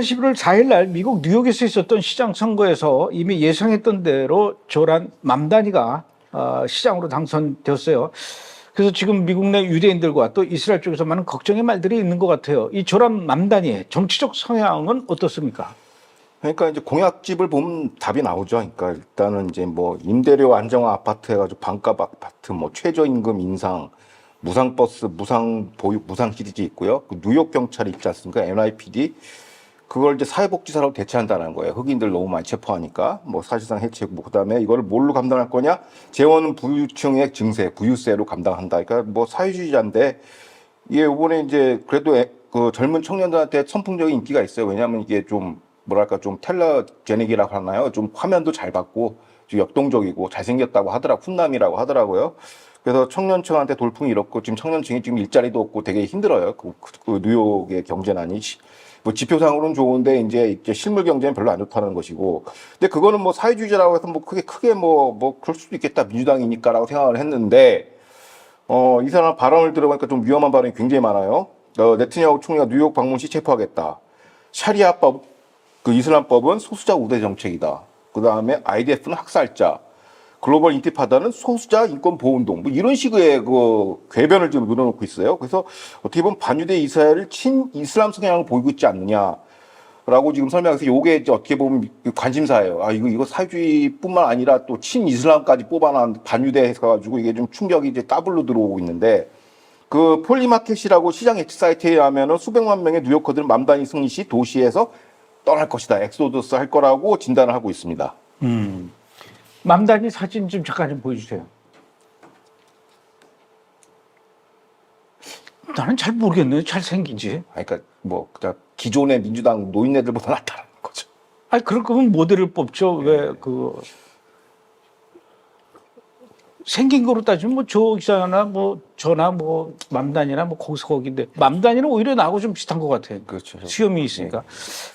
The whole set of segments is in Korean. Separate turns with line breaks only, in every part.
11월 4일 날 미국 뉴욕에서 있었던 시장 선거에서 이미 예상했던 대로 조란 맘다니가 어, 시장으로 당선되었어요. 그래서 지금 미국 내 유대인들과 또 이스라엘 쪽에서 많은 걱정의 말들이 있는 것 같아요. 이 조란 맘다니의 정치적 성향은 어떻습니까?
그러니까 이제 공약집을 보면 답이 나오죠. 그러니까 일단은 이제 뭐 임대료 안정화 아파트 해가지고 반값 아파트, 뭐 최저임금 인상, 무상 버스, 무상 보육, 무상 시리즈 있고요. 그 뉴욕 경찰이 있지 않습니까? NYPD 그걸 이제 사회복지사로 대체한다는 거예요. 흑인들 너무 많이 체포하니까 뭐 사실상 해체고 뭐 그다음에 이걸 뭘로 감당할 거냐? 재원은 부유층의 증세, 부유세로 감당한다. 그러니까 뭐 사회주의자인데 이게 이번에 이제 그래도 애- 그 젊은 청년들한테 선풍적인 인기가 있어요. 왜냐하면 이게 좀 뭐랄까 좀 텔러제닉이라고 하나요? 좀 화면도 잘 받고 좀 역동적이고 잘생겼다고 하더라 훈남이라고 하더라고요. 그래서 청년층한테 돌풍이 일었고 지금 청년층이 지금 일자리도 없고 되게 힘들어요. 그, 그- 그 뉴욕의 경제난이 시- 뭐 지표상으로는 좋은데 이제 이제 실물 경제는 별로 안 좋다는 것이고. 근데 그거는 뭐 사회주의자라고 해서 뭐 크게 크게 뭐뭐 그럴 수도 있겠다 민주당이니까라고 생각을 했는데 어, 이 사람 발언을 들어보니까 좀 위험한 발언이 굉장히 많아요. 어, 네트냐후 총리가 뉴욕 방문 시 체포하겠다. 샤리아법, 그 이슬람법은 소수자 우대 정책이다. 그 다음에 IDF는 학살자. 글로벌 인티파다는 소수자 인권 보호 운동. 뭐 이런 식의 그 궤변을 지금 늘어놓고 있어요. 그래서 어떻게 보면 반유대 이스라엘을 친 이슬람 성향을 보이고 있지 않느냐. 라고 지금 설명해서 요게 어떻게 보면 관심사예요. 아, 이거, 이거 사회주의뿐만 아니라 또 친이슬람까지 뽑아놓은 반유대 해가지고 이게 좀 충격이 이제 더블로 들어오고 있는데 그 폴리마켓이라고 시장 예측 사이트에 의하면은 수백만 명의 뉴요커들은 맘다니 승리 시 도시에서 떠날 것이다. 엑소더스 할 거라고 진단을 하고 있습니다.
맘다니 사진 좀 잠깐 좀 보여주세요. 나는 잘 모르겠네요. 잘 생긴지.
아, 그러니까 뭐 그냥 기존의 민주당 노인네들보다 낫다는 거죠.
아니 그럴 거면 모델을 뽑죠. 왜 그 생긴 거로 따지면 뭐 조 기자나 뭐 저나 뭐 맘단이나 뭐 거기서 거긴데 맘단이는 오히려 나하고 좀 비슷한 것 같아요.
그렇죠.
수염이 있으니까.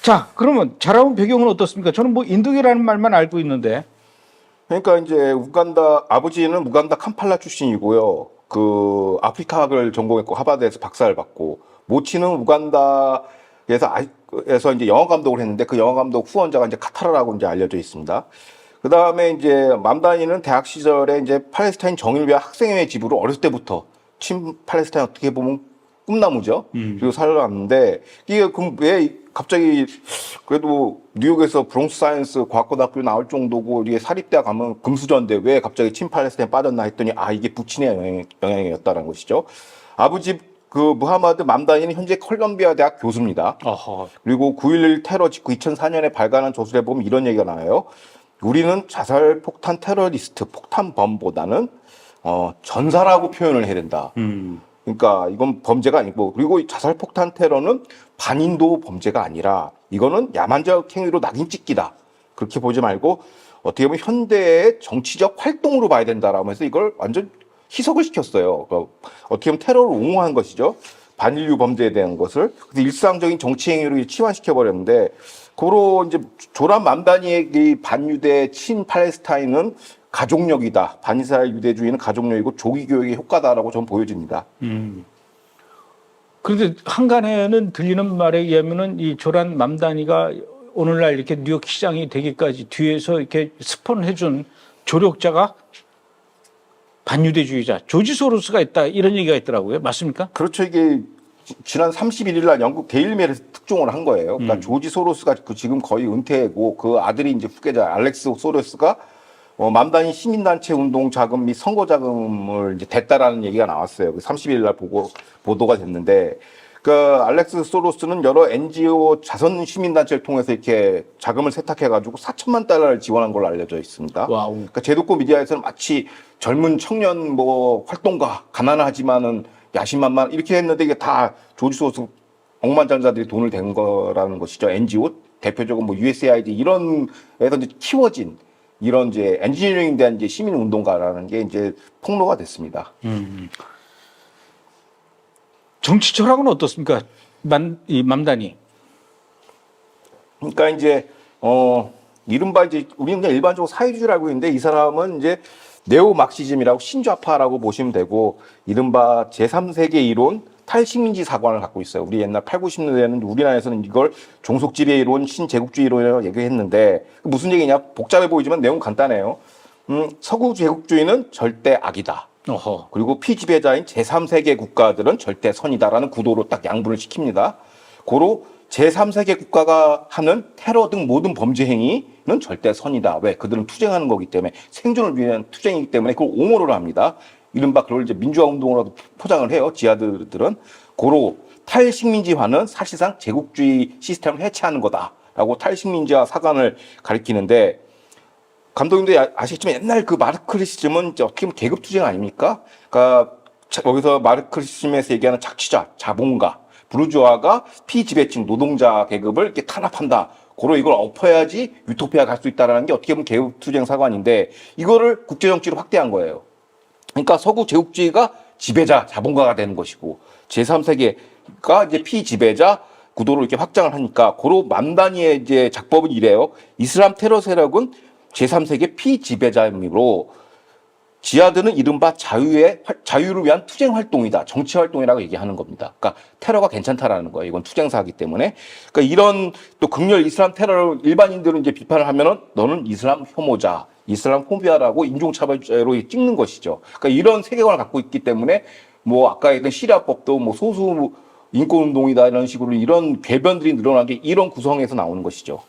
자 그러면 자라온 배경은 어떻습니까? 저는 뭐 인도계라는 말만 알고 있는데
그러니까 이제 우간다 아버지는 우간다 캄팔라 출신이고요. 그 아프리카학을 전공했고 하버드에서 박사를 받고 모친은 우간다에서 아, 에서 이제 영화 감독을 했는데 그 영화 감독 후원자가 이제 카타르라고 이제 알려져 있습니다. 그 다음에 이제 맘다니는 대학 시절에 이제 팔레스타인 위한 학생회 집으로 어렸을 때부터 친 팔레스타인 어떻게 보면 꿈나무죠. 그리고 살아왔는데 이게 그럼 왜 갑자기 그래도 뉴욕에서 브롱스 사이언스 과학고등학교 나올 정도고 이게 사립대학 가면 금수저인데 왜 갑자기 친팔레스타인 빠졌나 했더니 아 이게 부친의 영향, 영향이었다는 것이죠. 아버지 그 무하마드 맘다니는 현재 컬럼비아 대학 교수입니다.
어허.
그리고 9.11 테러 직후 2004년에 발간한 저술에 보면 이런 얘기가 나와요. 우리는 자살 폭탄 테러리스트 폭탄범보다는 어, 전사라고 표현을 해야 된다. 그러니까 이건 범죄가 아니고 그리고 이 자살 폭탄 테러는 반인도 범죄가 아니라 이거는 야만적 행위로 낙인 찍기다. 그렇게 보지 말고 어떻게 보면 현대의 정치적 활동으로 봐야 된다라고 해서 이걸 완전 희석을 시켰어요. 그러니까 어떻게 보면 테러를 옹호한 것이죠. 반인류 범죄에 대한 것을 그래서 일상적인 정치 행위로 치환시켜 버렸는데 고로 이제 조란 맘다니의 이 반유대 친 팔레스타인은 가족력이다. 반이스라엘 유대주의는 가족력이고 조기 교육의 효과다라고 저는 보여집니다.
그런데 한간에는 들리는 말에 의하면은 이 조란 맘다니가 오늘날 이렇게 뉴욕 시장이 되기까지 뒤에서 이렇게 스폰해준 조력자가 반유대주의자 조지 소로스가 있다 이런 얘기가 있더라고요. 맞습니까?
그렇죠. 이게 지- 지난 31일 날 영국 데일메일에서 특종을 한 거예요. 그러니까 조지 소로스가 그 지금 거의 은퇴고 그 아들이 이제 후계자 알렉스 소로스가 어, 맘다니 시민단체 운동 자금 및 선거 자금을 이제 댔다라는 얘기가 나왔어요. 그 30일 날 보고 보도가 됐는데 그 알렉스 소로스는 여러 NGO 자선 시민단체를 통해서 이렇게 자금을 세탁해가지고 4천만 달러를 지원한 걸로 알려져 있습니다.
와우.
그러니까 제도권 미디어에서는 마치 젊은 청년 뭐 활동가 가난하지만은 야심만만 이렇게 했는데 이게 다 조지 소스 억만장자들이 돈을 댄 거라는 것이죠. NGO 대표적으로 뭐 USAID 이런 에서 이제 키워진 이런 이제 엔지니어링에 대한 이제 시민 운동가라는 게 이제 폭로가 됐습니다.
정치 철학은 어떻습니까? 만, 이 맘다니.
그러니까 이제 어 이른바 이제 우리는 그냥 일반적으로 사회주의를 알고 있는데 이 사람은 이제 네오 막시즘이라고 신좌파라고 보시면 되고 이른바 제3세계 이론 탈식민지 사관을 갖고 있어요. 우리 옛날 8, 90년대에는 우리나라에서는 이걸 종속지배 이론, 신제국주의 이론이라고 얘기했는데 무슨 얘기냐? 복잡해 보이지만 내용 간단해요. 음, 서구 제국주의는 절대 악이다.
어허.
그리고 피지배자인 제3세계 국가들은 절대 선이다라는 구도로 딱 양분을 시킵니다. 고로 제3세계 국가가 하는 테러 등 모든 범죄 행위는 절대 선이다. 왜? 그들은 투쟁하는 거기 때문에 생존을 위한 투쟁이기 때문에 그걸 옹호를 합니다. 이른바 그걸 이제 민주화 운동으로도 포장을 해요. 지하들들은 고로 탈식민지화는 사실상 제국주의 시스템을 해체하는 거다라고 탈식민지화 사관을 가리키는데 감독님도 야- 아시겠지만 옛날 그 마르크시즘은 이제 어떻게 보면 계급 투쟁 아닙니까? 그러니까 자- 여기서 마르크시즘에서 얘기하는 착취자, 자본가, 부르주아가 피지배층 노동자 계급을 이렇게 탄압한다. 고로 이걸 엎어야지 유토피아 갈 수 있다라는 게 어떻게 보면 계급 투쟁 사관인데 이거를 국제 정치로 확대한 거예요. 그러니까 서구 제국주의가 지배자, 자본가가 되는 것이고 제3세계가 이제 피지배자 구도로 이렇게 확장을 하니까 고로 만단위의 이제 작법은 이래요. 이슬람 테러 세력은 제3세계 피지배자임으로 지하드는 이른바 자유의 활- 자유를 위한 투쟁 활동이다. 정치 활동이라고 얘기하는 겁니다. 그러니까 테러가 괜찮다라는 거예요. 이건 투쟁사이기 때문에. 그러니까 이런 또 극렬 이슬람 테러를 일반인들은 이제 비판을 하면은 너는 이슬람 혐오자, 이슬람 포비아라고 인종차별죄로 찍는 것이죠. 그러니까 이런 세계관을 갖고 있기 때문에 뭐 아까 얘기했던 시리아법도 뭐 소수 인권운동이다 이런 식으로 이런 궤변들이 늘어난 게 이런 구성에서 나오는 것이죠.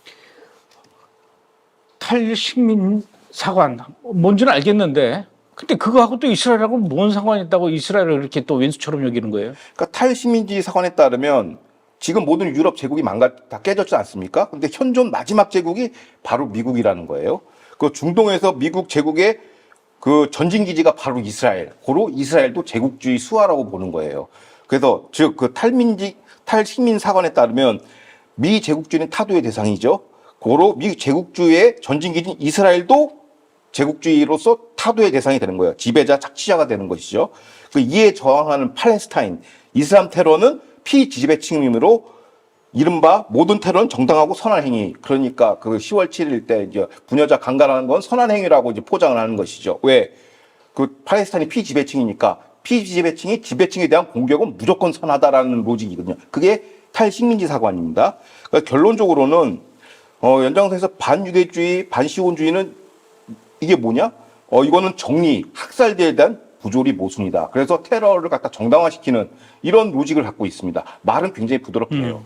탈식민 사관 뭔지는 알겠는데 근데 그거하고 또 이스라엘하고 뭔 상관이 있다고 이스라엘을 이렇게 또 왼수처럼 여기는 거예요?
그러니까 탈식민지 사관에 따르면 지금 모든 유럽 제국이 망가 다 깨졌지 않습니까? 근데 현존 마지막 제국이 바로 미국이라는 거예요. 그 중동에서 미국 제국의 그 전진 기지가 바로 이스라엘. 고로 이스라엘도 제국주의 수하라고 보는 거예요. 그래서 즉 그 탈민지 탈식민 사관에 따르면 미 제국주의는 타도의 대상이죠. 고로 미 제국주의의 전진 기지인 이스라엘도 제국주의로서 타도의 대상이 되는 거예요. 지배자, 착취자가 되는 것이죠. 그 이에 저항하는 팔레스타인, 이슬람 테러는 피지배층이므로 이른바 모든 테러는 정당하고 선한 행위. 그러니까 그 10월 7일 때 이제 부녀자 강간하는 건 선한 행위라고 이제 포장을 하는 것이죠. 왜? 그 팔레스타인이 피지배층이니까 피지배층이 지배층에 대한 공격은 무조건 선하다라는 로직이거든요. 그게 탈식민지 사관입니다. 그러니까 결론적으로는 어, 연장선에서 반유대주의, 반시온주의는 이게 뭐냐? 어, 이거는 정리, 학살대에 대한 부조리 모순이다. 그래서 테러를 갖다 정당화시키는 이런 로직을 갖고 있습니다. 말은 굉장히 부드럽게 해요.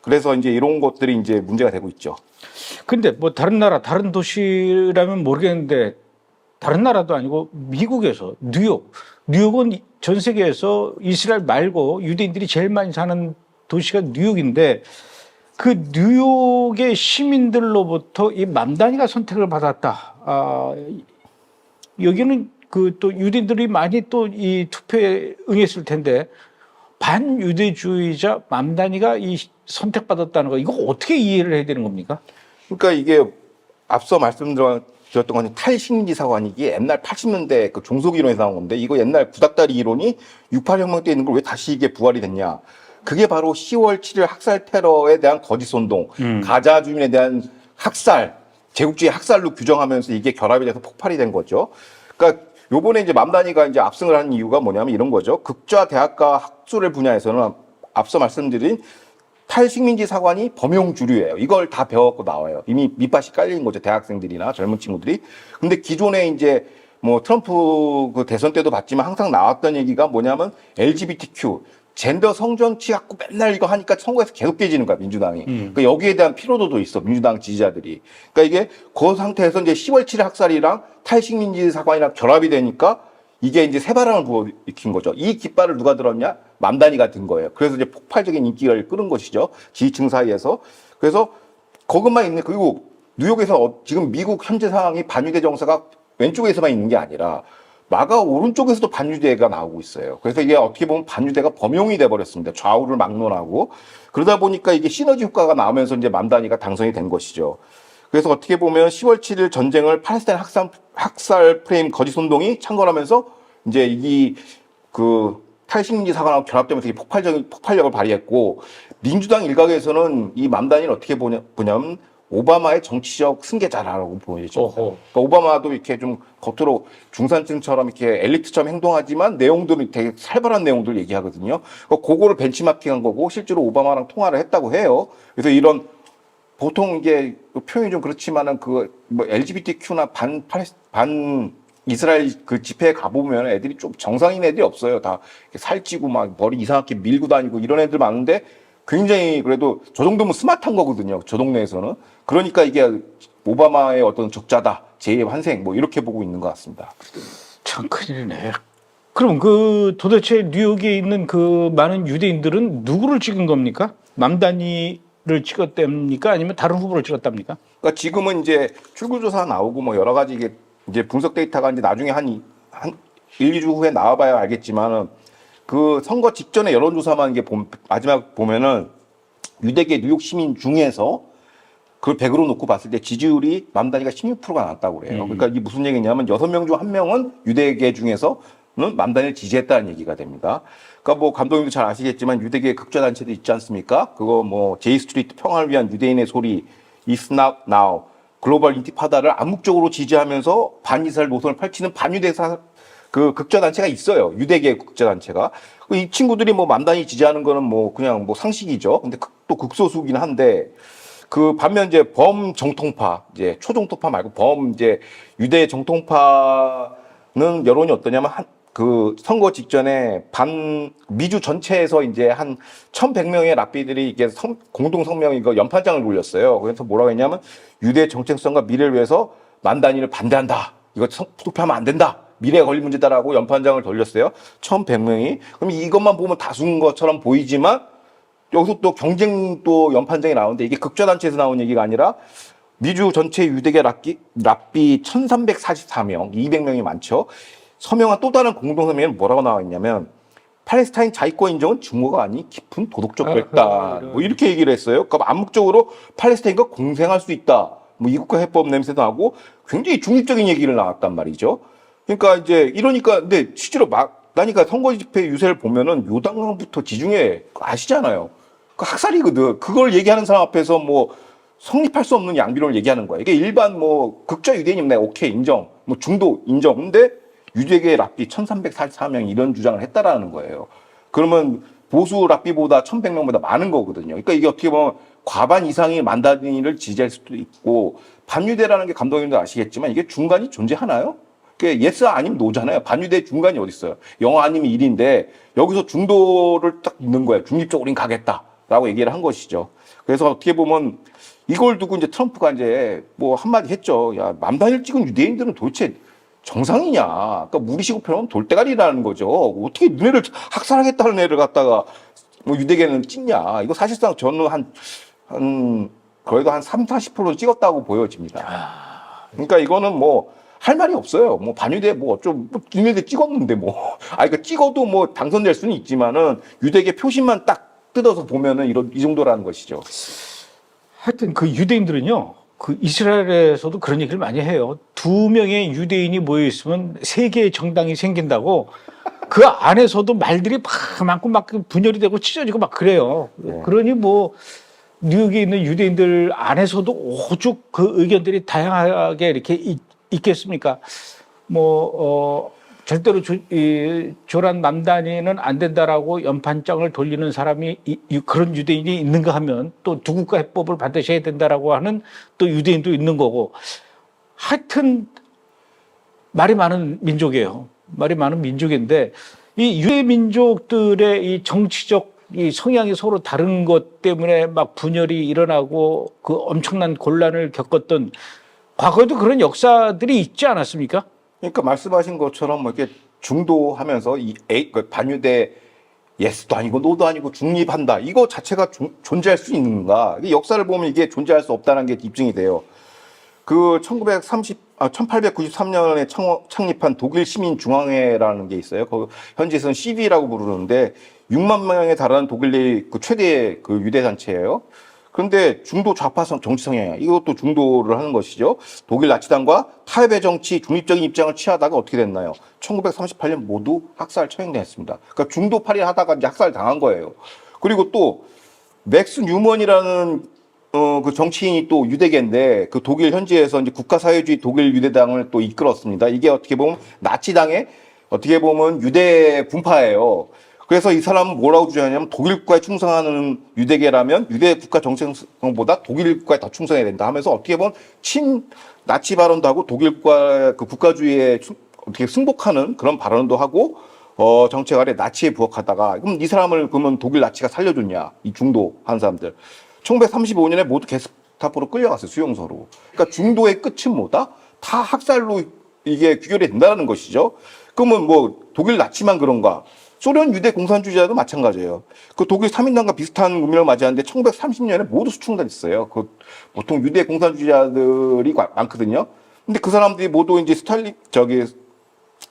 그래서 이제 이런 것들이 이제 문제가 되고 있죠.
근데 뭐 다른 나라 다른 도시라면 모르겠는데 다른 나라도 아니고 미국에서 뉴욕 뉴욕은 전 세계에서 이스라엘 말고 유대인들이 제일 많이 사는 도시가 뉴욕인데 그 뉴욕의 시민들로부터 이 맘다니가 선택을 받았다. 아, 여기는 그 또 유대인들이 많이 또 이 투표에 응했을 텐데 반유대주의자 맘다니가 이 선택받았다는 거 이거 어떻게 이해를 해야 되는 겁니까?
그러니까 이게 앞서 말씀드렸던 건 탈식민지 사관이 이게 옛날 80년대 그 종속 이론에서 나온 건데 이거 옛날 구닥다리 이론이 68혁명 때 있는 걸 왜 다시 이게 부활이 됐냐. 그게 바로 10월 7일 학살 테러에 대한 거짓 선동, 가자 주민에 대한 학살, 제국주의 학살로 규정하면서 이게 결합이 돼서 폭발이 된 거죠. 그러니까 요번에 이제 맘다니가 이제 압승을 하는 이유가 뭐냐면 이런 거죠. 극좌 대학가 학술의 분야에서는 앞서 말씀드린 탈식민지 사관이 범용 주류예요. 이걸 다 배워갖고 나와요. 이미 밑밭이 깔린 거죠. 대학생들이나 젊은 친구들이. 근데 기존에 이제 뭐 트럼프 그 대선 때도 봤지만 항상 나왔던 얘기가 뭐냐면 LGBTQ 젠더 성정치 갖고 맨날 이거 하니까 선거에서 계속 깨지는 거야 민주당이. 그러니까 여기에 대한 피로도도 있어 민주당 지지자들이. 그러니까 이게 그 상태에서 이제 10월 7일 학살이랑 탈식민지 사관이랑 결합이 되니까 이게 이제 새바람을 불어일으킨 거죠. 이 깃발을 누가 들었냐? 맘다니가 든 거예요. 그래서 이제 폭발적인 인기를 끌은 것이죠. 지지층 사이에서. 그래서 그것만 있는 그리고 뉴욕에서 어- 지금 미국 현재 상황이 반유대 정서가 왼쪽에서만 있는 게 아니라 마가 오른쪽에서도 반유대가 나오고 있어요. 그래서 이게 어떻게 보면 반유대가 범용이 돼 버렸습니다. 좌우를 막론하고 그러다 보니까 이게 시너지 효과가 나오면서 이제 맘다니가 당선이 된 것이죠. 그래서 어떻게 보면 10월 7일 전쟁을 팔레스타인 학살, 학살 프레임 거짓 운동이 창건하면서 이제 이 그 탈식민지 사관하고 결합되면서 폭발적인 폭발력을 발휘했고 민주당 일각에서는 이 맘다니를 어떻게 보냐, 보냐면 오바마의 정치적 승계자라고 보여지죠. 그러니까 오바마도 이렇게 좀 겉으로 중산층처럼 이렇게 엘리트처럼 행동하지만 내용들은 되게 살벌한 내용들 얘기하거든요. 그러니까 그거를 벤치마킹한 거고 실제로 오바마랑 통화를 했다고 해요. 그래서 이런 보통 이게 표현이 좀 그렇지만은 그 뭐 LGBTQ나 반 반 이스라엘 그 집회에 가보면 애들이 좀 정상인 애들이 없어요. 다 살찌고 막 머리 이상하게 밀고 다니고 이런 애들 많은데 굉장히 그래도 저 정도면 스마트한 거거든요. 저 동네에서는. 그러니까 이게 오바마의 어떤 적자다. 제2의 환생 뭐 이렇게 보고 있는 것 같습니다.
참 큰일이네. 그럼 그 도대체 뉴욕에 있는 그 많은 유대인들은 누구를 찍은 겁니까? 맘다니를 찍었답니까? 아니면 다른 후보를 찍었답니까?
그러니까 지금은 이제 출구조사 나오고 뭐 여러 가지 이게 이제 분석 데이터가 이제 나중에 한, 이- 한 1, 2주 후에 나와봐야 알겠지만은 그 선거 직전에 여론조사만 이게 봄- 마지막 보면은 유대계 뉴욕 시민 중에서 그걸 100으로 놓고 봤을 때 지지율이 맘다니가 16%가 나왔다고 그래요. 그러니까 이게 무슨 얘기냐면 6명 중 1명은 유대계 중에서는 맘다니를 지지했다는 얘기가 됩니다. 그러니까 뭐 감독님도 잘 아시겠지만 유대계 극좌 단체도 있지 않습니까? 그거 뭐 제이 스트리트 평화를 위한 유대인의 소리, It's Not Now, 글로벌 인티파다를 암묵적으로 지지하면서 반이스라엘 노선을 펼치는 반유대 사 그 극좌단체가 있어요. 유대계 극좌단체가. 이 친구들이 뭐 맘다니 지지하는 거는 뭐 그냥 뭐 상식이죠. 근데 극- 또 극소수긴 한데 그 반면 이제 범 정통파 이제 초정통파 말고 범 이제 유대 정통파는 여론이 어떠냐면 한 그 선거 직전에 반 미주 전체에서 이제 한 1,100명의 랍비들이 이게 성- 공동 성명 이거 연판장을 돌렸어요. 그래서 뭐라고 했냐면 유대 정체성과 미래를 위해서 만 단위를 반대한다. 이거 성- 투표하면 안 된다. 미래에 걸린 문제다라고 연판장을 돌렸어요. 1,100명이. 그럼 이것만 보면 다수인 것처럼 보이지만 여기서 또 경쟁 또 연판장이 나오는데 이게 극좌단체에서 나온 얘기가 아니라 미주 전체 유대계 랍비, 랍비 1344명, 200명이 많죠. 서명한 또 다른 공동성명에는 뭐라고 나와 있냐면 팔레스타인 자위권 인정은 증오가 아닌 깊은 도덕적 결단. 뭐 이렇게 얘기를 했어요. 그러니까 암묵적으로 팔레스타인과 공생할 수 있다. 뭐 이국가 해법 냄새도 나고 굉장히 중립적인 얘기를 나왔단 말이죠. 그러니까 이제 이러니까 근데 실제로 막 나니까 선거 집회 유세를 보면은 요단강부터 지중해 아시잖아요. 그 학살이거든. 그걸 얘기하는 사람 앞에서 뭐 성립할 수 없는 양비론을 얘기하는 거야. 이게 일반 뭐 극좌 유대인이면 내가 오케이 인정. 뭐 중도 인정. 근데 유대계 랍비 1344명 이런 주장을 했다라는 거예요. 그러면 보수 랍비보다 1100명보다 많은 거거든요. 그러니까 이게 어떻게 보면 과반 이상이 만다니를 지지할 수도 있고 반유대라는 게 감독님도 아시겠지만 이게 중간이 존재하나요? 그게 예스 아니면 노잖아요. 반유대 중간이 어디 있어요? 영어 아니면 일인데 여기서 중도를 딱 있는 거예요. 중립적으로 우린 가겠다라고 얘기를 한 것이죠. 그래서 어떻게 보면 이걸 두고 이제 트럼프가 이제 뭐 한마디 했죠. 야, 맘다니를 찍은 유대인들은 도대체 정상이냐. 그러니까 무리시고 표현하면 돌대가리라는 거죠. 어떻게 너네를 학살하겠다는 애를 갖다가 뭐 유대계는 찍냐. 이거 사실상 저는 한, 한, 거의도 한 3, 40% 찍었다고 보여집니다. 그러니까 이거는 뭐, 할 말이 없어요. 뭐, 반유대 뭐, 어쩜, 뭐, 니네들 찍었는데 뭐. 아, 그러니까 찍어도 뭐, 당선될 수는 있지만은, 유대계 표심만 딱 뜯어서 보면은 이런, 이 정도라는 것이죠.
하여튼 그 유대인들은요. 그 이스라엘에서도 그런 얘기를 많이 해요. 두 명의 유대인이 모여 있으면 세 개의 정당이 생긴다고 그 안에서도 말들이 막 많고 막 분열이 되고 찢어지고 막 그래요.
네.
그러니 뭐 뉴욕에 있는 유대인들 안에서도 오죽 그 의견들이 다양하게 이렇게 있, 있겠습니까? 뭐 어, 절대로 조, 이, 조란 남단이는 안 된다라고 연판장을 돌리는 사람이 이, 이- 그런 유대인이 있는가 하면 또 두 국가 해법을 반드시 해야 된다라고 하는 또 유대인도 있는 거고 하여튼 말이 많은 민족이에요. 말이 많은 민족인데 이 유대 민족들의 이 정치적 이 성향이 서로 다른 것 때문에 막 분열이 일어나고 그 엄청난 곤란을 겪었던 과거에도 그런 역사들이 있지 않았습니까?
그러니까 말씀하신 것처럼 뭐 이렇게 중도하면서 이 A, 그 반유대 예스도 아니고 노도 아니고 중립한다. 이거 자체가 존- 존재할 수 있는가? 역사를 보면 이게 존재할 수 없다는 게 입증이 돼요. 그 1930, 아, 1893년에 창립한 독일 시민 중앙회라는 게 있어요. 그 현지에서는 CV라고 부르는데 6만 명에 달하는 독일 내그 최대 그 유대 단체예요. 그런데 중도 좌파 성- 정치 성향이야. 이것도 중도를 하는 것이죠. 독일 나치당과 타협의 정치, 중립적인 입장을 취하다가 어떻게 됐나요? 1938년 모두 학살 처형됐습니다. 그러니까 중도파리 하다가 이제 학살 당한 거예요. 그리고 또 맥스 뉴먼이라는 어, 그 정치인이 또 유대계인데 그 독일 현지에서 이제 국가사회주의 독일 유대당을 또 이끌었습니다. 이게 어떻게 보면 나치당의 어떻게 보면 유대 분파예요. 그래서 이 사람은 뭐라고 주장하냐면 독일 국가에 충성하는 유대계라면 유대 국가 정체성보다 독일 국가에 더 충성해야 된다 하면서 어떻게 보면 친 나치 발언도 하고 독일 국가 그 국가주의에 충- 어떻게 승복하는 그런 발언도 하고 어 정책 아래 나치에 부역하다가 그럼 이 사람을 그러면 독일 나치가 살려줬냐? 이 중도 한 사람들. 1935년에 모두 게스타포로 끌려갔어요 수용소로. 그러니까 중도의 끝은 뭐다? 다 학살로 이게 귀결이 된다는 것이죠. 그러면 뭐 독일 나치만 그런가 소련 유대 공산주의자도 마찬가지예요. 그 독일 3인당과 비슷한 운명을 맞이하는데 1930년에 모두 수충됐어요. 그 보통 유대 공산주의자들이 과- 많거든요. 근데 그 사람들이 모두 이제 스탈린 저기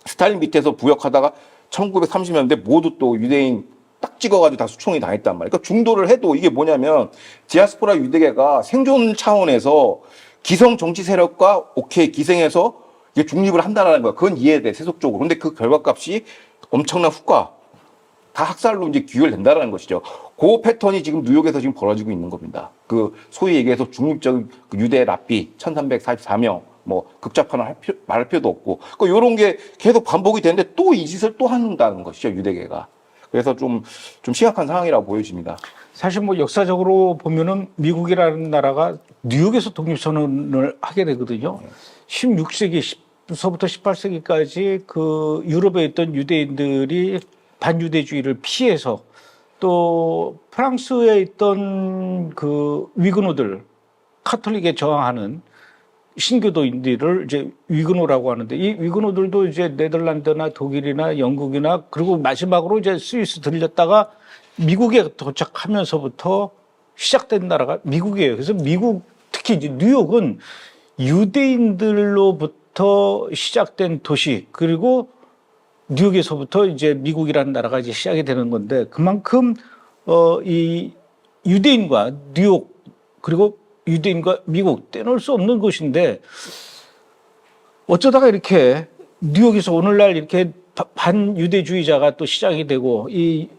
스탈린 밑에서 부역하다가 1930년대 모두 또 유대인 딱 찍어가지고 다 수총이 당했단 말이에요. 그러니까 중도를 해도 이게 뭐냐면 디아스포라 유대계가 생존 차원에서 기성 정치 세력과 오케이 기생해서 이게 중립을 한다는 거야. 그건 이해돼 세속적으로. 근데 그 결과값이 엄청난 후과 다 학살로 이제 귀결된다라는 것이죠. 그 패턴이 지금 뉴욕에서 지금 벌어지고 있는 겁니다. 그 소위 얘기해서 중립적인 그 유대 랍비 1344명 뭐 극자판을 할 필요, 말할 필요도 없고 그 요런 게 계속 반복이 되는데 또 이 짓을 또 한다는 것이죠 유대계가. 그래서 좀 좀 심각한 상황이라고 보여집니다.
사실 뭐 역사적으로 보면은 미국이라는 나라가 뉴욕에서 독립선언을 하게 되거든요. 16세기서부터 18세기까지 그 유럽에 있던 유대인들이 반유대주의를 피해서 또 프랑스에 있던 그 위그노들 카톨릭에 저항하는 신교도인들을 이제 위그노라고 하는데 이 위그노들도 이제 네덜란드나 독일이나 영국이나 그리고 마지막으로 이제 스위스 들렸다가 미국에 도착하면서부터 시작된 나라가 미국이에요. 그래서 미국 특히 이제 뉴욕은 유대인들로부터 시작된 도시 그리고 뉴욕에서부터 이제 미국이라는 나라가 이제 시작이 되는 건데 그만큼 어 이 유대인과 뉴욕 그리고 유대인과 미국 떼놓을 수 없는 곳인데 어쩌다가 이렇게 뉴욕에서 오늘날 이렇게 바- 반유대주의자가 또 시작이 되고 이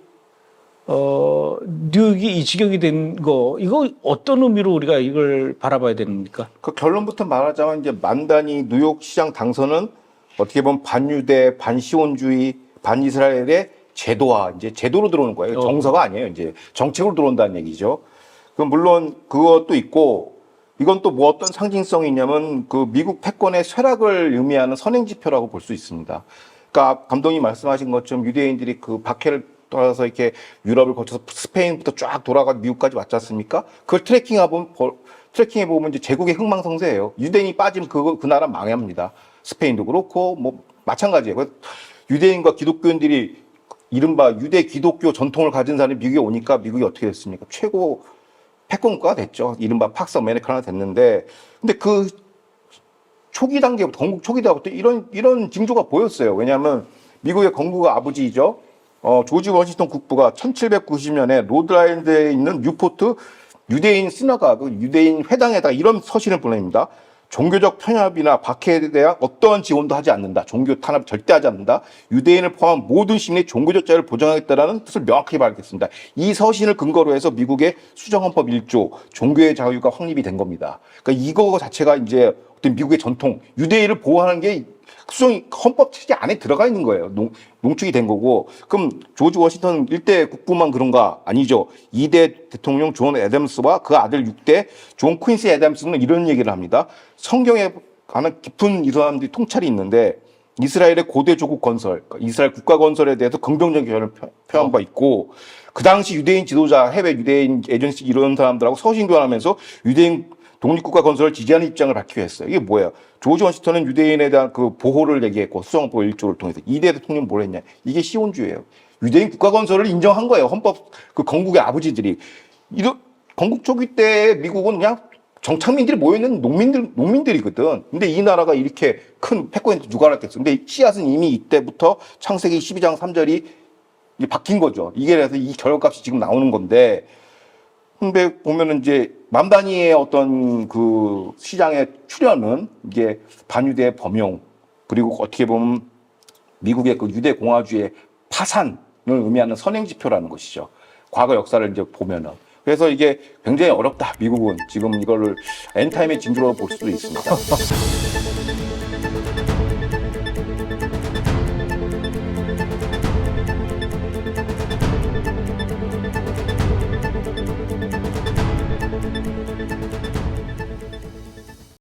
어, 뉴욕이 이 지경이 된 거 이거 어떤 의미로 우리가 이걸 바라봐야 됩니까?
그 결론부터 말하자면 이제 만단이 뉴욕 시장 당선은 어떻게 보면 반유대, 반시온주의, 반이스라엘의 제도화 이제 제도로 들어오는 거예요.
어.
정서가 아니에요. 이제 정책으로 들어온다는 얘기죠. 그 물론 그것도 있고 이건 또 뭐 어떤 상징성이 있냐면 그 미국 패권의 쇠락을 의미하는 선행 지표라고 볼 수 있습니다. 그러니까 감독님 말씀하신 것처럼 유대인들이 그 박해를 따라서 이렇게 유럽을 거쳐서 스페인부터 쫙 돌아가 미국까지 왔지 않습니까? 그걸 트래킹해 보면 트래킹해 보면 이제 제국의 흥망성쇠예요. 유대인이 빠지면 그, 그 나라 망합니다. 스페인도 그렇고 뭐 마찬가지예요. 유대인과 기독교인들이 이른바 유대 기독교 전통을 가진 사람이 미국에 오니까 미국이 어떻게 됐습니까? 최고 패권국가가 됐죠. 이른바 팍스 아메리카나 됐는데 근데 그 초기 단계부터 건국 초기 때부터 이런 이런 징조가 보였어요. 왜냐하면 미국의 건국의 아버지이죠. 어, 조지 워싱턴 국부가 1790년에 로드아일랜드에 있는 뉴포트 유대인 시나가 그 유대인 회당에다가 이런 서신을 보냅니다. 종교적 편협이나 박해에 대한 어떠한 지원도 하지 않는다. 종교 탄압 절대 하지 않는다. 유대인을 포함한 모든 시민의 종교적 자유를 보장하겠다라는 뜻을 명확히 밝혔습니다. 이 서신을 근거로 해서 미국의 수정헌법 1조 종교의 자유가 확립이 된 겁니다. 그러니까 이거 자체가 이제 어떤 미국의 전통 유대인을 보호하는 게 수정이 헌법 체제 안에 들어가 있는 거예요. 농, 농축이 된 거고. 그럼 조지 워싱턴 1대 국부만 그런가? 아니죠. 2대 대통령 존 애덤스와 그 아들 6대 존 퀸시 애덤스는 이런 얘기를 합니다. 성경에 관한 깊은 이 사람들이 통찰이 있는데 이스라엘의 고대 조국 건설, 그러니까 이스라엘 국가 건설에 대해서 긍정적인 견해를 표- 표한 바 있고 그 당시 유대인 지도자, 해외 유대인 에전시 이런 사람들하고 서신 교환하면서 유대인 독립국가 건설을 지지하는 입장을 밝히게 했어요. 이게 뭐예요? 조지 워싱턴은 유대인에 대한 그 보호를 얘기했고 수정헌법 1조를 통해서 이대 대통령 뭘 했냐? 이게 시온주의예요. 유대인 국가 건설을 인정한 거예요. 헌법 그 건국의 아버지들이 이런 건국 초기 때 미국은 그냥 정착민들이 모여있는 농민들, 농민들이거든. 근데 이 나라가 이렇게 큰 패권에 누가 알았겠어. 근데 씨앗은 이미 이때부터 창세기 12장 3절이 바뀐 거죠. 이게 그래서 이 결과값이 지금 나오는 건데, 근데 보면은 이제 만단위의 어떤 그 시장의 출현은 이게 반유대 범용, 그리고 어떻게 보면 미국의 그 유대 공화주의 파산을 의미하는 선행 지표라는 것이죠. 과거 역사를 이제 보면은. 그래서 이게 굉장히 어렵다. 미국은 지금 이거를 엔타임의 진주로 볼 수도 있습니다.